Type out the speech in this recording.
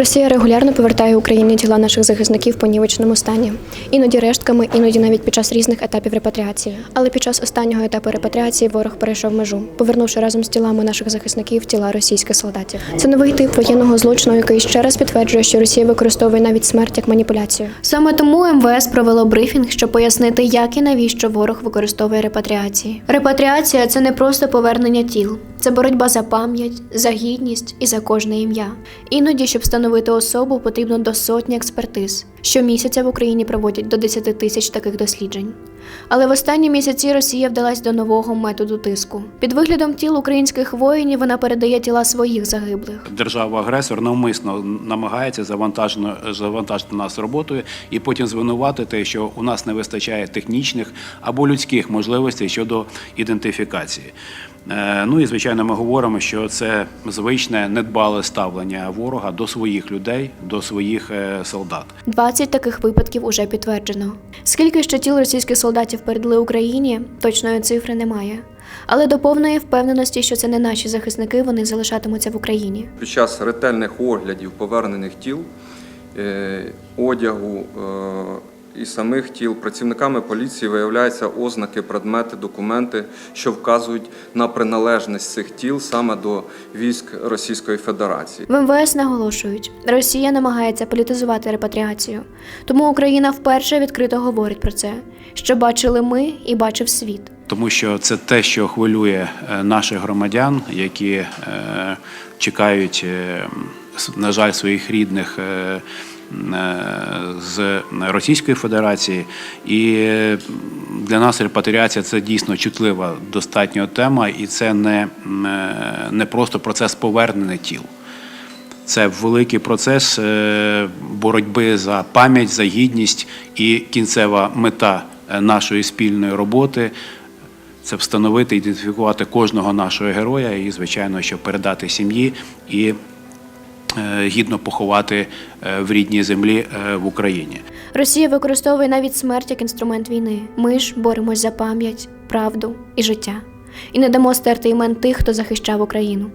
Росія регулярно повертає Україні тіла наших захисників в понівеченому стані, іноді рештками, іноді навіть під час різних етапів репатріації. Але під час останнього етапу репатріації ворог перейшов межу, повернувши разом з тілами наших захисників тіла російських солдатів. Це новий тип воєнного злочину, який ще раз підтверджує, що Росія використовує навіть смерть як маніпуляцію. Саме тому МВС провело брифінг, щоб пояснити, як і навіщо ворог використовує репатріації. Репатріація це не просто повернення тіл, це боротьба за пам'ять, за гідність і за кожне ім'я. Іноді, щоб встановити особу, потрібно до сотні експертиз. Щомісяця в Україні проводять до 10 тисяч таких досліджень. Але в останні місяці Росія вдалась до нового методу тиску. Під виглядом тіл українських воїнів вона передає тіла своїх загиблих. Держава-агресор навмисно намагається завантажити нас роботою і потім звинуватити, що у нас не вистачає технічних або людських можливостей щодо ідентифікації. Е, Ну і звичайно, ми говоримо, що це звичне недбале ставлення ворога до своїх людей, до своїх е, солдат. 20 таких випадків уже підтверджено. Скільки ще тіл російських солдатів передали Україні, точної цифри немає. Але до повної впевненості, що це не наші захисники, вони залишатимуться в Україні. Під час ретельних оглядів повернених тіл, е, одягу е, і самих тіл працівниками поліції виявляються ознаки, предмети, документи, що вказують на приналежність цих тіл саме до військ Російської Федерації. В МВС наголошують, Росія намагається політизувати репатріацію. Тому Україна вперше відкрито говорить про це, що бачили ми і бачив світ. Тому що це те, що хвилює е, наших громадян, які е, чекають, е, на жаль, своїх рідних з Російської Федерації. І е, для нас репатріація це дійсно чутлива достатньо тема, і це не, е, не просто процес повернення тіл. Це великий процес е, боротьби за пам'ять, за гідність і кінцева мета е, нашої спільної роботи це встановити, ідентифікувати кожного нашого героя і, звичайно, щоб передати сім'ї і е, гідно поховати е, в рідній землі е, в Україні. Росія використовує навіть смерть як інструмент війни. Ми ж боремось за пам'ять, правду і життя. І не дамо стерти імен тих, хто захищав Україну.